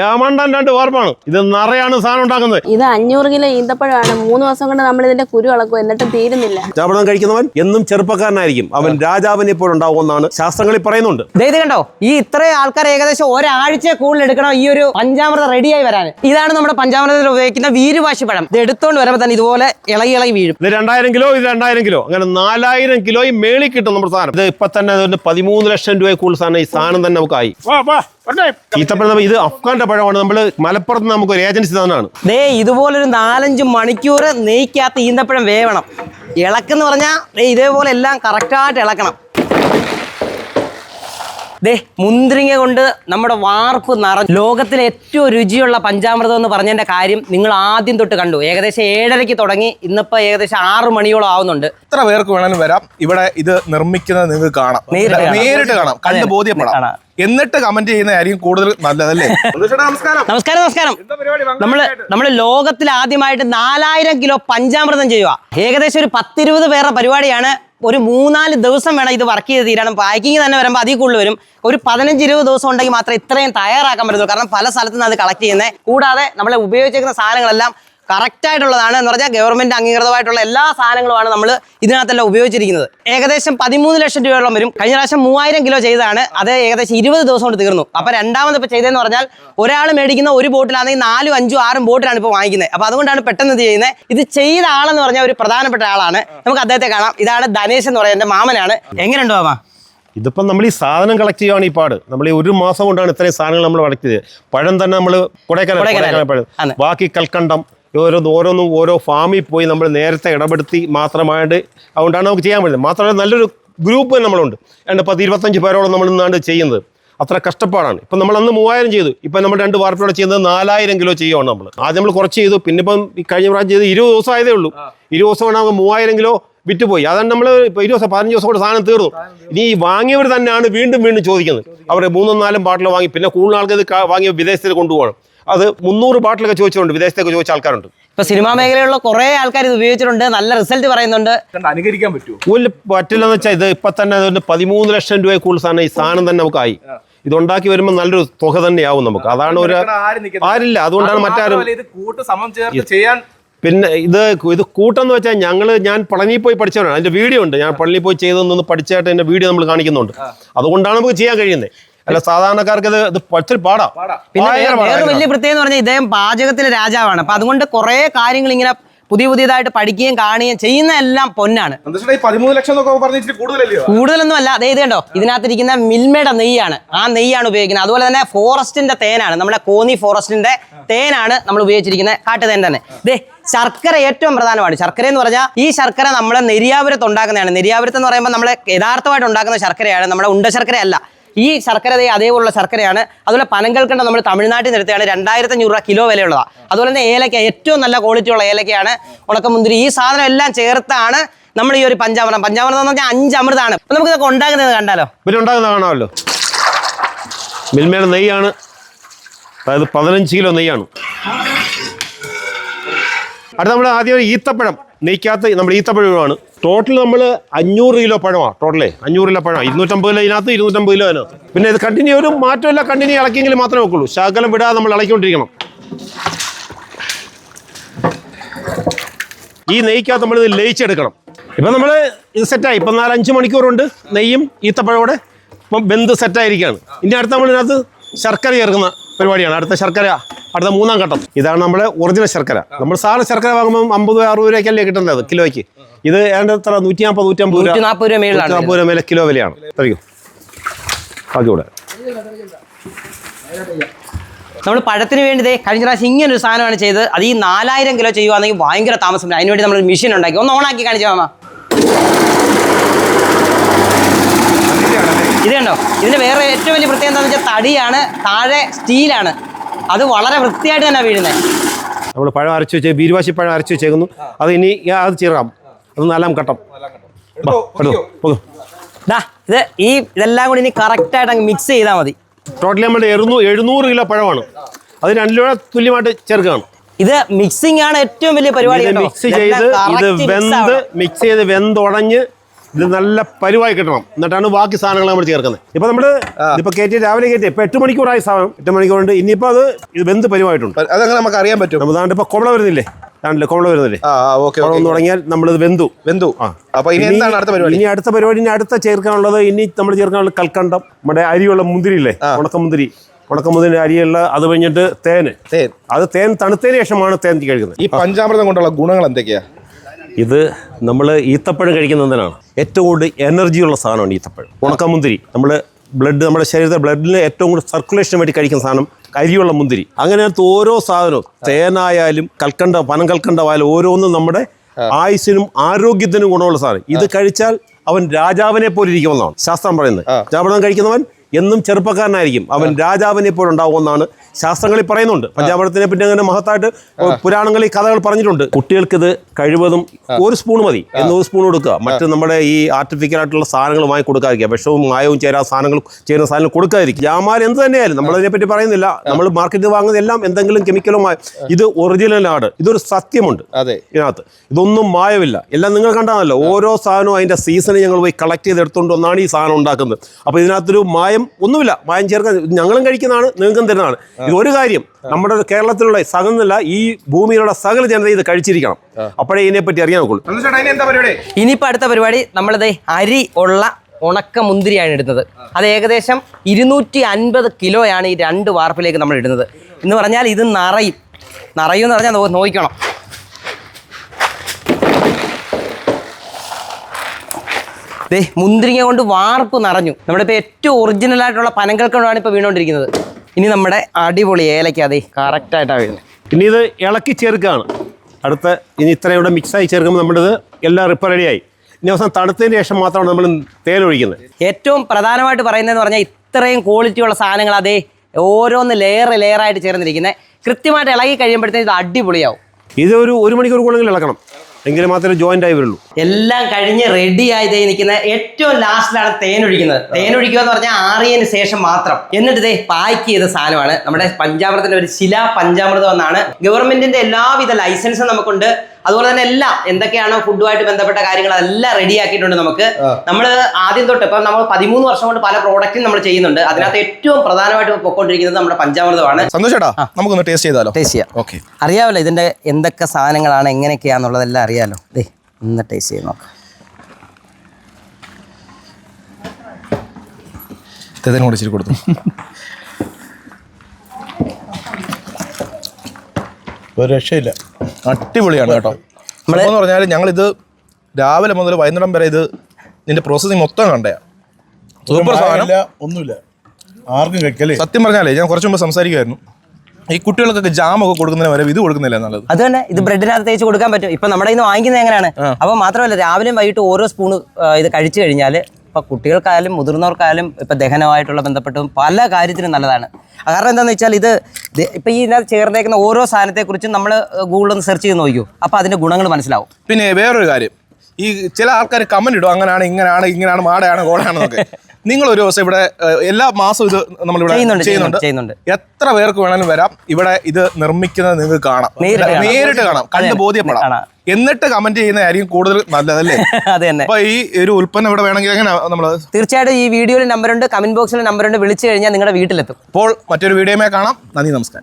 ഏമണ്ടൻ രണ്ട് വാർപ്പാണ്. ഇത് നിറയാണ് സാധനം ഉണ്ടാക്കുന്നത്. ഇത് അഞ്ഞൂറ് കിലോ ഈന്തപ്പഴമാണ്. മൂന്ന് ദിവസം കൊണ്ട് നമ്മൾ ഇതിന്റെ കുരു ഇളക്കും എന്നിട്ട് തീരുന്നില്ല. ചാപണം കഴിക്കുന്നവൻ എന്നും ചെറുപ്പക്കാരനായിരിക്കും. അവൻ രാജാവിനെ ഇപ്പോഴുണ്ടാവുമെന്നാണ് ശാസ്ത്രങ്ങളിൽ പറയുന്നുണ്ട്. ഇത് കണ്ടോ? ഈ ഇത്രയും ആൾക്കാർ ഏകദേശം ഒരാഴ്ച കൂടുതൽ എടുക്കണം. ഈ ഒരു പഞ്ചാമൃത റെഡിയായി വരാൻ. ഇതാണ് നമ്മുടെ പഞ്ചാമൃതത്തിൽ ഉപയോഗിക്കുന്ന വീരുവാശി പഴം. ഇത് എടുത്തോണ്ട് വരുമ്പോൾ തന്നെ ഇതുപോലെ ഇളകി ഇളകി വീഴും. ഇത് രണ്ടായിരം കിലോ ഇത് രണ്ടായിരം കിലോ. അങ്ങനെ നാലായിരം കിലോയും മേളിൽ കിട്ടും നമ്മുടെ സാധനം. ഇത് ഇപ്പൊ തന്നെ പതിമൂന്ന് ലക്ഷം രൂപ കൂടുതൽ സാധനം ഈ സാധനം തന്നെ നമുക്കായി. ഈത്തപ്പഴം ഇത് ഇത് അഫ്ഗാന്റെ പഴമാണ്. നമ്മൾ മലപ്പുറത്ത് നമുക്ക് ഒരു ഏജൻസി തന്നാണ് ദേ ഇതുപോലൊരു നാലഞ്ച് മണിക്കൂർ നെയ്ക്കകത്ത് ഈന്തപ്പഴം വേവണം. ഇളക്കെന്ന് പറഞ്ഞാൽ ദേ ഇതേപോലെ എല്ലാം കറക്റ്റായിട്ട് ഇളക്കണം. ദേ മുന്തിരിങ്ങ കൊണ്ട് നമ്മുടെ വാർപ്പ് നിറഞ്ഞു ലോകത്തിലെ ഏറ്റവും രുചിയുള്ള പഞ്ചാമൃതം എന്ന് പറഞ്ഞതിന്റെ കാര്യം നിങ്ങൾ ആദ്യം തൊട്ട് കണ്ടു. ഏകദേശം ഏഴരയ്ക്ക് തുടങ്ങി. ഇന്നിപ്പോൾ ഏകദേശം ആറ് മണിയോളം ആവുന്നുണ്ട്. എത്ര പേർക്ക് വേണമെങ്കിലും വരാം. ഇവിടെ ഇത് നിർമ്മിക്കുന്നത് നിങ്ങൾക്ക് കാണാം. നേരിട്ട് കാണാം. കണ്ട് ബോധ്യപ്പെടാം. കാണാം. എന്നിട്ട് കമന്റ് ചെയ്യുന്നതായിരിക്കും കൂടുതൽ നല്ലതല്ലേ? നമസ്കാരം. നമസ്കാരം നമസ്കാരം. നമ്മൾ നമ്മൾ ലോകത്തിൽ ആദ്യമായിട്ട് നാലായിരം കിലോ പഞ്ചാമൃതം ചെയ്യുക. ഏകദേശം ഒരു പത്തിരുപത് പേരുടെ പരിപാടിയാണ്. ഒരു മൂന്നാൽ ദിവസം വേണം ഇത് വർക്ക് ചെയ്ത് തീരണം പാക്കിങ് തന്നെ വരുമ്പോൾ അതിൽ കൂടുതൽ വരും. ഒരു പതിനഞ്ച് ഇരുപത് ദിവസം ഉണ്ടെങ്കിൽ മാത്രമേ ഇത്രയും തയ്യാറാക്കാൻ പറ്റുള്ളൂ കാരണം പല സ്ഥലത്തു നിന്ന് അത് കളക്ട് ചെയ്യുന്നത് കൂടാതെ നമ്മൾ ഉപയോഗിച്ചിരിക്കുന്ന സാധനങ്ങളെല്ലാം കറക്റ്റ് ആയിട്ടുള്ളതാണ് എന്ന് പറഞ്ഞാൽ ഗവൺമെന്റ് അംഗീകൃതമായിട്ടുള്ള എല്ലാ സാധനങ്ങളുമാണ് നമ്മൾ ഇതിനകത്തെല്ലാം ഉപയോഗിച്ചിരിക്കുന്നത്. ഏകദേശം പതിമൂന്ന് ലക്ഷം രൂപയോളം വരും. കഴിഞ്ഞ പ്രാവശ്യം മൂവായിരം കിലോ ചെയ്തതാണ്. അത് ഏകദേശം ഇരുപത് ദിവസം കൊണ്ട് തീർന്നു. അപ്പൊ രണ്ടാമത് ഇപ്പൊ ചെയ്തതെന്ന് പറഞ്ഞാൽ ഒരാൾ മേടിക്കുന്ന ഒരു ബോട്ടിലാണെങ്കിൽ നാലും അഞ്ചും ആറും ബോട്ടിലാണ് ഇപ്പോൾ വാങ്ങിക്കുന്നത്. അപ്പൊ അതുകൊണ്ടാണ് പെട്ടെന്ന് ഇത് ചെയ്യുന്നത്? ഇത് ചെയ്ത ആളെന്ന് പറഞ്ഞാൽ ഒരു പ്രധാനപ്പെട്ട ആളാണ്. നമുക്ക് അദ്ദേഹത്തെ കാണാം. ഇതാണ് ധനേഷ് എന്ന് പറയുന്നത് എന്റെ മാമനാണ്. എങ്ങനെയുണ്ടോ മാമ? ഇതിപ്പം നമ്മൾ ഈ സാധനം കളക്ട് ചെയ്യുകയാണ് ഈ പാട്. നമ്മൾ ഈ ഒരു മാസം കൊണ്ടാണ് ഇത്രയും സാധനങ്ങൾ നമ്മൾ കളക്ട് ചെയ്തത്. പഴം തന്നെ നമ്മൾ കൊടൈക്കനാൽ കൊടൈക്കനാൽ. കൊടൈക്കനാൽ പഴം. ബാക്കി കൽക്കണ്ടം ഓരോന്ന് ഓരോന്നും ഓരോ ഫാമിൽ പോയി നമ്മൾ നേരത്തെ ഇടപെടുത്തി മാത്രമായിട്ട് അതുകൊണ്ടാണ് നമുക്ക് ചെയ്യാൻ പറ്റുന്നത്. മാത്രമല്ല നല്ലൊരു ഗ്രൂപ്പ് നമ്മളുണ്ട്. രണ്ട് പത്ത് ഇരുപത്തഞ്ച് പേരോളം നമ്മൾ ഇന്നാണ്ട് ചെയ്യുന്നത്. അത്ര കഷ്ടപ്പാടാണ്. ഇപ്പം നമ്മൾ അന്ന് മൂവായിരം ചെയ്തു. ഇപ്പം നമ്മൾ രണ്ട് വാർപ്പിലൂടെ ചെയ്യുന്നത് നാലായിരം കിലോ ചെയ്യുവാണ് നമ്മൾ. ആദ്യം നമ്മൾ കുറച്ച് ചെയ്തു. പിന്നെ ഇപ്പം ഈ കഴിഞ്ഞ പ്രാവശ്യം ചെയ്ത് ഇരുപത് ദിവസം ആയതേ ഉള്ളൂ ഇരുപത് ദിവസം വേണമെങ്കിൽ നമുക്ക് മൂവായിരം കിലോ വിറ്റുപോയി. അതാണ് നമ്മൾ ഇപ്പോൾ ഇരുപത് ദിവസം പതിനഞ്ച് ദിവസം കൂടെ സാധനം തീർന്നു. ഇനി ഈ വാങ്ങിയവർ തന്നെയാണ് വീണ്ടും വീണ്ടും ചോദിക്കുന്നത്. അവർ മൂന്നും നാലും പാട്ടിൽ വാങ്ങി. പിന്നെ കൂടുതൽ ആൾക്കാർ വാങ്ങി വിദേശത്തിൽ കൊണ്ടുപോകണം. അത് മുന്നൂറ് ബാട്ടിലൊക്കെ ചോദിച്ചിട്ടുണ്ട് വിദേശത്തേക്ക് ചോദിച്ച ആൾക്കാരുണ്ട്. ഇപ്പൊ സിനിമാ മേഖലയിലുള്ള കുറെ ആൾക്കാർ ഇത് ഉപയോഗിച്ചിട്ടുണ്ട് നല്ല റിസൾട്ട് പറയുന്നുണ്ട്. കണ്ട് അനുകരിക്കാൻ പറ്റുമോ? ഒരു പറ്റില്ലെന്ന് വെച്ചാൽ ഇത് ഇപ്പൊ തന്നെ പതിമൂന്ന് ലക്ഷം രൂപ കൂടുതൽ സാധനം ഈ സാധനം തന്നെ നമുക്കായി. ഇതുണ്ടാക്കി വരുമ്പോൾ നല്ലൊരു തുക തന്നെയാവും നമുക്ക്. അതാണ് ഒരു. ആരില്ല അതുകൊണ്ടാണ് മറ്റാരും ചെയ്യാൻ പിന്നെ ഇത് ഇത് കൂട്ടെന്ന് വെച്ചാൽ ഞങ്ങൾ ഞാൻ പളനിയിൽ പോയി പഠിച്ചവരാണ് അതിന്റെ വീഡിയോ ഉണ്ട്. ഞാൻ പള്ളിയിൽ പോയി ചെയ്തതെന്ന് പഠിച്ചായിട്ട് എന്റെ വീഡിയോ നമ്മൾ കാണിക്കുന്നുണ്ട്. അതുകൊണ്ടാണ് നമുക്ക് ചെയ്യാൻ കഴിയുന്നത്. അല്ല സാധാരണക്കാർക്ക് ഇത് ഇത് പഠിച്ചിട്ട് പാടാ. പിന്നെ വേറെ-. വലിയ പ്രത്യേകത എന്ന് പറഞ്ഞാൽ ഇദ്ദേഹം പാചകത്തിലെ രാജാവാണ്. അപ്പൊ അതുകൊണ്ട് കുറെ കാര്യങ്ങൾ ഇങ്ങനെ പുതിയ പുതിയതായിട്ട് പഠിക്കുകയും കാണുകയും ചെയ്യുന്ന എല്ലാം പൊന്നാണ്. കൂടുതലൊന്നും അല്ല. അതേ ഇത് കണ്ടോ? ഇതിനകത്തിരിക്കുന്ന മിൽമയുടെ നെയ്യാണ്. ആ നെയ്യാണ് ഉപയോഗിക്കുന്നത്. അതുപോലെ തന്നെ ഫോറസ്റ്റിന്റെ തേനാണ്. നമ്മുടെ കോന്നി ഫോറസ്റ്റിന്റെ തേനാണ് നമ്മൾ ഉപയോഗിച്ചിരിക്കുന്നത്. കാട്ടുതേൻ തന്നെ. ദേ ശർക്കര ഏറ്റവും പ്രധാനമാണ്. ശർക്കര എന്ന് പറഞ്ഞാൽ ഈ ശർക്കര നമ്മൾ നെരിയാപുരത്ത് ഉണ്ടാക്കുന്നതാണ്. നെരിയാപുരത്ത് എന്ന് പറയുമ്പോൾ നമ്മൾ യഥാർത്ഥമായിട്ട് ഉണ്ടാക്കുന്ന ശർക്കരയാണ്. നമ്മുടെ ഉണ്ട ശർക്കര അല്ല ഈ ശർക്കര അതേപോലുള്ള ശർക്കരയാണ്. അതുപോലെ പനങ്കൽക്കണ്ട നമ്മൾ തമിഴ്നാട്ടിൽ നിർത്തിയാണ് രണ്ടായിരത്തി അഞ്ഞൂറ് രൂപ കിലോ വിലയുള്ളതാ. അതുപോലെ തന്നെ ഏലക്ക ഏറ്റവും നല്ല ക്വാളിറ്റി ഉള്ള ഏലക്കയാണ്. ഉണക്കമുന്തിരി ഈ സാധനം എല്ലാം ചേർത്താണ് നമ്മൾ ഈ ഒരു പഞ്ചാമൃതം. പഞ്ചാമൃതം എന്ന് പറഞ്ഞാൽ അഞ്ച് അമൃതാണ്. അപ്പൊ നമുക്ക് ഇതൊക്കെ ഉണ്ടാക്കുന്നത് കണ്ടാലോ? പിന്നെ ഉണ്ടാകുന്ന കാണാമല്ലോ. മിൽമയുടെ നെയ്യാണ്. അതായത് പതിനഞ്ച് കിലോ നെയ്യാണ്. അടുത്ത നമ്മൾ ആദ്യം ഈത്തപ്പഴം. നെയ്ക്കകത്ത് നമ്മൾ ഈത്തപ്പഴമാണ്. ടോട്ടൽ നമ്മൾ അഞ്ഞൂറ് കിലോ പഴമാണ് ടോട്ടലേ അഞ്ഞൂറ് കിലോ പഴം ഇരുന്നൂറ്റമ്പത് കിലോ ഇതിനകത്ത് ഇരുന്നൂറ്റമ്പത് കിലോ അതിനകത്ത് പിന്നെ ഇത് കണ്ടിന്യൂ ഒരു മാറ്റമില്ല കണ്ടിന്യൂ ഇളക്കിയെങ്കിൽ മാത്രമേ വെക്കുള്ളൂ. ശകലം വിടാതെ നമ്മൾ ഇളക്കിക്കൊണ്ടിരിക്കണം. ഈ നെയ്ക്കകത്ത് നമ്മൾ ഇത് ലയിച്ചെടുക്കണം ഇപ്പം നമ്മൾ ഇത് സെറ്റായി ഇപ്പം നാലഞ്ച് മണിക്കൂറുണ്ട് നെയ്യും ഈത്തപ്പഴോടെ ഇപ്പം ബന്ധ് സെറ്റായിരിക്കുകയാണ് ഇനി അടുത്ത നമ്മൾ ഇതിനകത്ത് ശർക്കര ചേർക്കുന്ന പരിപാടിയാണ്. അടുത്ത ശർക്കര അടുത്ത മൂന്നാം ഘട്ടം. ഇതാണ് നമ്മുടെ ഒറിജിനൽ ശർക്കര. നമ്മൾ സാധാരണ ശർക്കര വാങ്ങുമ്പോൾ അമ്പത് അറുപത് രൂപയ്ക്കല്ലേ കിട്ടുന്നത് കിലോയ്ക്ക്? ഇത് ഏതാണ്ട് എത്ര? നൂറ്റി നാൽപ്പത് നൂറ്റമ്പത് രൂപ. നൂറ്റി നാൽപ്പത് രൂപ മേളിലാണ്. നാൽപ്പത് രൂപ മേലെ കിലോ വിലയാണ്. കഴിക്കും ബാക്കി കൂടെ നമ്മൾ പഴത്തിന് വേണ്ടി ദേ കഴിഞ്ഞ പ്രാവശ്യം ഇങ്ങനെ ഒരു സാധനമാണ് ചെയ്തത്. അത് ഈ നാലായിരം കിലോ ചെയ്യുവാണെങ്കിൽ ഭയങ്കര താമസം അതിന് വേണ്ടി നമ്മൾ മെഷീൻ ഉണ്ടാക്കി. ഒന്ന് ഓണാക്കി കാണിച്ചു മാമ? ഇത് കണ്ടോ? ഇതിന്റെ വേറെ ഏറ്റവും വലിയ പ്രത്യേകത എന്താണെന്ന് വെച്ചാൽ തടിയാണ്. താഴെ സ്റ്റീലാണ്. അത് വളരെ വൃത്തിയായിട്ട് തന്നെ വീഴുന്നത് നമ്മൾ പഴം അരച്ച് വെച്ച് ബീരുവാശി പഴം അരച്ച് വെച്ചേക്കുന്നു. അത് ഇനി അത് ചിറാം. അത് നാലാം ഘട്ടം. ഇത് ഈ ഇതെല്ലാം കൂടി ഇനി കറക്റ്റായിട്ട് അങ്ങ് മിക്സ് ചെയ്താൽ മതി. ടോട്ടലി നമ്മുടെ എഴുന്നൂ എഴുന്നൂറ് കിലോ പഴമാണ്. അത് രണ്ട് രൂപ തുല്യമായിട്ട് ചേർക്കുകയാണ്. ഇത് മിക്സിംഗ് ആണ് ഏറ്റവും വലിയ പരിപാടി. മിക്സ് ചെയ്ത് ഇത് വെന്ത് മിക്സ് ചെയ്ത് വെന്തുടഞ്ഞ് ഇത് നല്ല പരുവായി കിട്ടണം. എന്നിട്ടാണ് ബാക്കി സാധനങ്ങൾ നമ്മൾ ചേർക്കുന്നത്. ഇപ്പൊ നമ്മൾ ഇപ്പൊ കയറ്റി രാവിലെ കയറ്റി ഇപ്പൊ എട്ട് മണിക്കൂറായി സാധനം. എട്ട് മണിക്കൂറുണ്ട്. ഇനിയിപ്പോ അത് ഇത് വെന്ത് പരുവായിട്ടുണ്ട്. അതങ്ങനെ നമുക്ക് അറിയാൻ പറ്റും. നമ്മൾ ഇപ്പൊ കൊമള വരുന്നില്ലേ? ആണല്ലേ കൊമള വരുന്നില്ലേ? കൊള വന്ന് തുടങ്ങിയാൽ നമ്മളിത് വെന്തു. വെന്തു. അപ്പൊ ഇനി എന്താണ് അടുത്ത പരിപാടി? ഇനി അടുത്ത പരിപാടി ഇനി അടുത്ത ചേർക്കാനുള്ളത് ഇനി നമ്മൾ ചേർക്കാനുള്ള കൽക്കണ്ടം നമ്മുടെ അരിയുള്ള മുന്തിരി. ഇല്ലേ ഉണക്കമുന്തിരി ഉണക്കമുന്തിരി അരിയുള്ള അത് കഴിഞ്ഞിട്ട് തേന് തേൻ. അത് തേൻ തണുത്തതിന് ശേഷമാണ് തേൻ കഴിക്കുന്നത്. ഈ പഞ്ചാമൃതം കൊണ്ടുള്ള ഗുണങ്ങൾ എന്തൊക്കെയാ? ഇത് നമ്മൾ ഈത്തപ്പഴം കഴിക്കുന്നതിനാണ് ഏറ്റവും കൂടുതൽ എനർജിയുള്ള സാധനമാണ് ഈത്തപ്പഴം. ഉണക്കമുന്തിരി. നമ്മൾ ബ്ലഡ് നമ്മുടെ ശരീരത്തെ ബ്ലഡിന് ഏറ്റവും കൂടുതൽ സർക്കുലേഷന് വേണ്ടി കഴിക്കുന്ന സാധനം കരിയുള്ള മുന്തിരി. അങ്ങനെ ഓരോ സാധനവും. തേനായാലും കൽക്കണ്ട പനം കൽക്കണ്ടമായാലും ഓരോന്നും നമ്മുടെ ആയുസിനും ആരോഗ്യത്തിനും ഗുണമുള്ള സാധനം. ഇത് കഴിച്ചാൽ അവൻ രാജാവിനെ പോലെ ഇരിക്കുമെന്നാണ് ശാസ്ത്രം പറയുന്നത്. രാജാവണം കഴിക്കുന്നവൻ എന്നും ചെറുപ്പക്കാരനായിരിക്കും. അവൻ രാജാവിനെ പോലെ ഉണ്ടാവുമെന്നാണ് ശാസ്ത്രങ്ങളിൽ പറയുന്നുണ്ട്. പഞ്ചാബത്തിനെ പിന്നെ അങ്ങനെ മഹത്തായിട്ട് പുരാണങ്ങളിൽ കഥകൾ പറഞ്ഞിട്ടുണ്ട്. കുട്ടികൾക്ക് ഇത് കഴിവതും ഒരു സ്പൂൺ മതി. എന്ന് ഒരു സ്പൂൺ കൊടുക്കുക. മറ്റ് നമ്മുടെ ഈ ആർട്ടിഫിക്കൽ ആയിട്ടുള്ള സാധനങ്ങൾ വാങ്ങി കൊടുക്കാതിരിക്കുക. വിഷവും മായവും ചേരാ സാധനങ്ങൾ ചേരുന്ന സാധനങ്ങൾ കൊടുക്കാതിരിക്കും ജാമാൽ എന്ത് തന്നെയായാലും നമ്മളതിനെ പറ്റി പറയുന്നില്ല. നമ്മൾ മാർക്കറ്റിൽ വാങ്ങുന്ന എല്ലാം എന്തെങ്കിലും കെമിക്കലും ഇത് ഒറിജിനൽ ഒറിജിനലാണ് ഇതൊരു സത്യമുണ്ട്. അതെ. ഇതിനകത്ത്. ഇതൊന്നും മായവില്ല എല്ലാം നിങ്ങൾ കണ്ടാണല്ലോ. ഓരോ സാധനവും അതിന്റെ സീസണിൽ ഞങ്ങൾ പോയി കളക്ട് ചെയ്ത് എടുത്തുകൊണ്ട് വന്നാണ് ഈ സാധനം ഉണ്ടാക്കുന്നത്. അപ്പോൾ ഇതിനകത്തൊരു മായം ഒന്നുമില്ല. മായം ചേർക്കാൻ ഞങ്ങളും കഴിക്കുന്നതാണ് നിങ്ങൾക്കും തരുന്നതാണ്. ഇത് ഒരു കാര്യം. നമ്മുടെ കേരളത്തിലുള്ള സകലല്ല ഈ ഭൂമിയിലുള്ള സകല ജനത ഇത് കഴിച്ചിരിക്കണം. അപ്പോഴേ ഇതിനെപ്പറ്റി അറിയാൻ നോക്കുള്ളൂ. ചേട്ടാ ഇനി എന്താ പരിപാടി? ഇനിയിപ്പോൾ അടുത്ത പരിപാടി നമ്മളത് അരി ഉള്ള ഉണക്ക മുന്തിരിയാണ് ഇടുന്നത് അത് ഏകദേശം ഇരുന്നൂറ്റി അൻപത് കിലോയാണ് ഈ രണ്ട് വാർപ്പിലേക്ക് നമ്മൾ ഇടുന്നത്. എന്ന് പറഞ്ഞാൽ ഇത് നിറയും. നിറയും എന്ന് പറഞ്ഞാൽ നോ- ദേ മുന്തിരിങ്ങ കൊണ്ട് വാർപ്പ് നിറഞ്ഞു. നമ്മുടെ ഇപ്പോൾ ഏറ്റവും ഒറിജിനൽ ആയിട്ടുള്ള പനങ്കൽക്കൊണ്ടാണ് ഇപ്പോൾ വീണുകൊണ്ടിരിക്കുന്നത്. ഇനി നമ്മുടെ അടിപൊളി ഏലക്ക അതെ കറക്റ്റായിട്ടാണ് വീഴുന്നത് ഇനി ഇത് ഇളക്കി ചേർക്കുകയാണ്. അടുത്ത ഇനി ഇത്രയും ഇവിടെ മിക്സായി ചേർക്കുമ്പോൾ നമ്മുടെ ഇത് എല്ലാം റിപ്പർ റെഡിയായി ഇനി അവസാനം തണുത്തതിന് ശേഷം മാത്രമാണ് നമ്മൾ തേലൊഴിക്കുന്നത് ഏറ്റവും പ്രധാനമായിട്ട് പറയുന്നതെന്ന് പറഞ്ഞാൽ ഇത്രയും ക്വാളിറ്റിയുള്ള സാധനങ്ങൾ അതേ ഓരോന്ന് ലെയർ ലെയറായിട്ട് ചേർന്നിരിക്കുന്നത് കൃത്യമായിട്ട് ഇളകി കഴിയുമ്പോഴത്തേക്കും ഇത് അടിപൊളിയാവും. ഇത് ഒരു ഒരു മണിക്കൂർ കൂടുതൽ ഇളക്കണം. എങ്കിൽ മാത്രമേ ജോയിന്റ് ആയി വരുള്ളൂ. എല്ലാം കഴിഞ്ഞ് റെഡി ആയി നിൽക്കുന്ന ഏറ്റവും ലാസ്റ്റിലാണ് തേൻ ഒഴിക്കുന്നത്. തേൻ ഒഴിക്കുക എന്ന് പറഞ്ഞാൽ ആറിയതിന് ശേഷം മാത്രം. എന്നിട്ട് ഇതേ പാക്ക് ചെയ്ത സാധനമാണ് നമ്മുടെ പഞ്ചാമൃതത്തിന്റെ ഒരു ശില പഞ്ചാമൃതം എന്നാണ്. ഗവൺമെന്റിന്റെ എല്ലാവിധ ലൈസൻസും നമുക്കുണ്ട്. അതുപോലെ തന്നെ എല്ലാം എന്തൊക്കെയാണോ ഫുഡുമായിട്ട് ബന്ധപ്പെട്ട കാര്യങ്ങൾ അതെല്ലാം റെഡി ആക്കിയിട്ടുണ്ട് നമുക്ക്. നമ്മൾ ആദ്യം തൊട്ട് ഇപ്പം നമ്മൾ പതിമൂന്ന് വർഷം കൊണ്ട് പല പ്രോഡക്റ്റും നമ്മൾ ചെയ്യുന്നുണ്ട്. അതിനകത്ത് ഏറ്റവും പ്രധാനമായിട്ട് പൊക്കോണ്ടിരിക്കുന്നത് നമ്മുടെ പഞ്ചാമൃതമാണ്. സന്തോഷേട്ടാ നമുക്കൊന്ന് ടേസ്റ്റ് ചെയ്താലോ? ടേസ്റ്റ് ചെയ്യാം. ഓക്കെ അറിയാമല്ലോ ഇതിന്റെ എന്തൊക്കെ സാധനങ്ങളാണ് എങ്ങനെയൊക്കെയാന്നുള്ളതെല്ലാം അറിയാലോ. ദേ ഒന്ന് ടേസ്റ്റ് ചെയ്ത് നോക്കാം. തേതനും കൂടെ ഇച്ചിരി കൊടുത്തു? ഒരു രക്ഷയില്ല. അടിപൊളിയാണ് കേട്ടോ. നമ്മൾ എന്ന് പറഞ്ഞാൽ ഞങ്ങളിത് രാവിലെ മുതൽ വൈകുന്നേരം വരെ ഇത് ഇതിന്റെ പ്രോസസ്സിങ് മൊത്തം കണ്ടയാ. സൂപ്പർ സാധനം. ഇല്ല ഒന്നുമില്ല. ആർക്കും കഴിക്കല്ലേ സത്യം പറഞ്ഞാലേ ഞാൻ കുറച്ച് മുമ്പ് സംസാരിക്കുമായിരുന്നു ഈ കുട്ടികൾക്കൊക്കെ ജാം ഒക്കെ കൊടുക്കുന്നതിന് വരെ ഇത് കൊടുക്കുന്നില്ല നല്ലത്? അത് തന്നെ ഇത് ബ്രെഡിനകത്ത് തേച്ച് കൊടുക്കാൻ പറ്റും. ഇപ്പൊ നമ്മുടെ ഇന്ന് വാങ്ങിക്കുന്നത് എങ്ങനെയാണ്? അപ്പൊ മാത്രമല്ല രാവിലെയും വൈകിട്ട് ഓരോ സ്പൂണ് ഇത് കഴിച്ചു കഴിഞ്ഞാൽ ഇപ്പൊ കുട്ടികൾക്കായാലും മുതിർന്നവർക്കായാലും ഇപ്പൊ ദഹനമായിട്ടുള്ള ബന്ധപ്പെട്ടും പല കാര്യത്തിനും നല്ലതാണ്. കാരണം എന്താണെന്ന് വെച്ചാൽ ഇത് ദേ- ഇപ്പൊ ഈ ഇതിനകത്ത് ചേർന്നേക്കുന്ന ഓരോ സാധനത്തെക്കുറിച്ചും നമ്മൾ ഗൂഗിളിൽ ഒന്ന് സെർച്ച് ചെയ്ത് നോക്കൂ അപ്പൊ അതിന്റെ ഗുണങ്ങൾ മനസ്സിലാവും. പിന്നെ വേറൊരു കാര്യം. ഈ ചില ആൾക്കാർ കമന്റ് ഇടും അങ്ങനെയാണ് ഇങ്ങനെയാണ് ഇങ്ങനെയാണ് മാടയാണ് ഗോളയാണെന്നൊക്കെ നിങ്ങൾ ഒരു ദിവസം ഇവിടെ എല്ലാ മാസവും ഇത് നമ്മൾ ഇവിടെ ചെയ്യുന്നുണ്ട്. ചെയ്യുന്നുണ്ട്. എത്ര പേർക്ക് വേണമെങ്കിലും വരാം. ഇവിടെ ഇത് നിർമ്മിക്കുന്നത് നിങ്ങൾക്ക് കാണാം. നേരിട്ട് കാണാം. നേരിട്ട് കാണാം. കണ്ട് ബോധ്യപ്പെടാം. എന്നിട്ട് കമന്റ് ചെയ്യുന്നതായിരിക്കും കൂടുതൽ നല്ലതല്ലേ? അതെ തന്നെ. അപ്പൊ ഈ ഒരു ഉൽപ്പന്നം ഇവിടെ വേണമെങ്കിൽ എങ്ങനെ നമ്മൾ തീർച്ചയായിട്ടും ഈ വീഡിയോയിൽ നമ്പറുണ്ട് കമന്റ് ബോക്സിൽ നമ്പറുണ്ട് വിളിച്ചു കഴിഞ്ഞാൽ നിങ്ങളുടെ വീട്ടിലെത്തും. അപ്പോൾ മറ്റൊരു വീഡിയോമേ കാണാം. നന്ദി നമസ്കാരം.